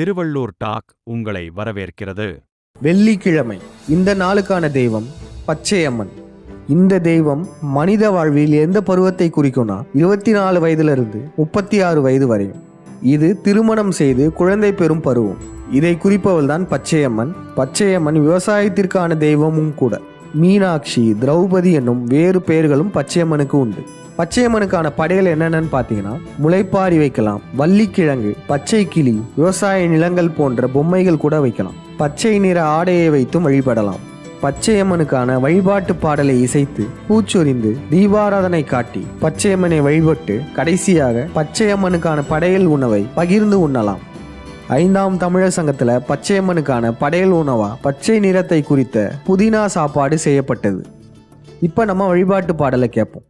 Tiruvallur talk உங்களை வரவேற்கிறது. வெள்ளிக்கிழமை இந்த நாளுக்கான தெய்வம் பச்சையம்மன். இந்த தெய்வம் மனித வாழ்வில் எந்த பருவத்தை குறிக்கும்னா இருபத்தி நாலு வயதிலிருந்து முப்பத்தி ஆறு வயது வரையும். இது திருமணம் செய்து குழந்தை பெறும் பருவம். இதை குறிப்பவள் தான் பச்சையம்மன். பச்சையம்மன் விவசாயத்திற்கான தெய்வமும் கூட. மீனாட்சி திரௌபதி என்னும் வேறு பெயர்களும் பச்சையம்மனுக்கு உண்டு. பச்சையம்மனுக்கான படையல் என்னென்னு பார்த்தீங்கன்னா முளைப்பாரி வைக்கலாம் வள்ளிக்கிழங்கு பச்சை கிளி விவசாய நிலங்கள் போன்ற பொம்மைகள் கூட வைக்கலாம். பச்சை நிற ஆடையை வைத்தும் வழிபடலாம். பச்சையம்மனுக்கான வழிபாட்டு பாடலை இசைத்து பூச்சொரிந்து தீபாராதனை காட்டி பச்சையம்மனை வழிபட்டு கடைசியாக பச்சையம்மனுக்கான படையல் உணவை பகிர்ந்து உண்ணலாம். ஐந்தாம் தமிழர் சங்கத்தில் பச்சையம்மனுக்கான படையல் உணவா பச்சை நிறத்தை குறித்த புதினா சாப்பாடு செய்யப்பட்டது. இப்போ நம்ம வழிபாட்டு பாடலை கேட்போம்.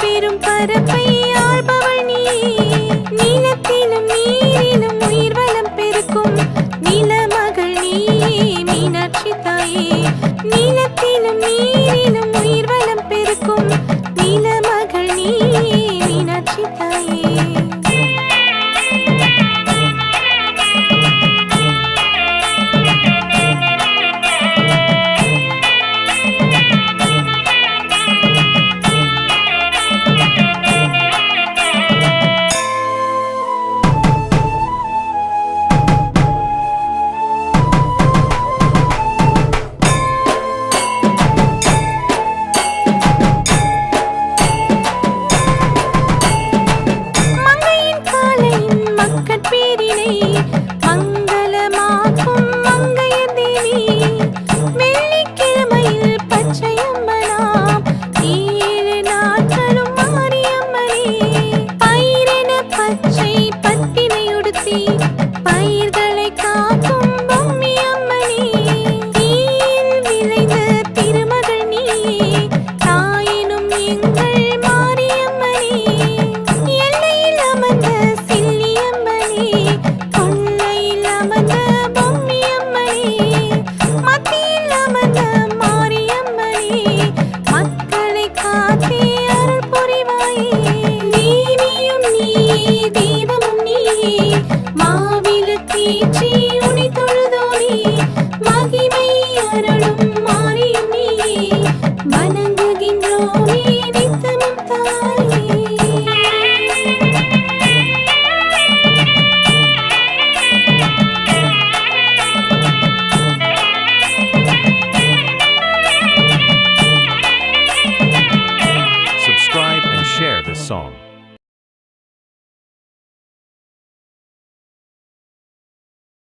பெரும் பரப்பை ஆள்பவள் நீ. நீலத்திலும் நீரிலும் உயிர் வளம் பெருக்கும். நிலமகள் நீ மீனாட்சி தாயே. நீலத்திலும் நீரிலும் உயிர் வளம் பெருக்கும். நிலமகள் song.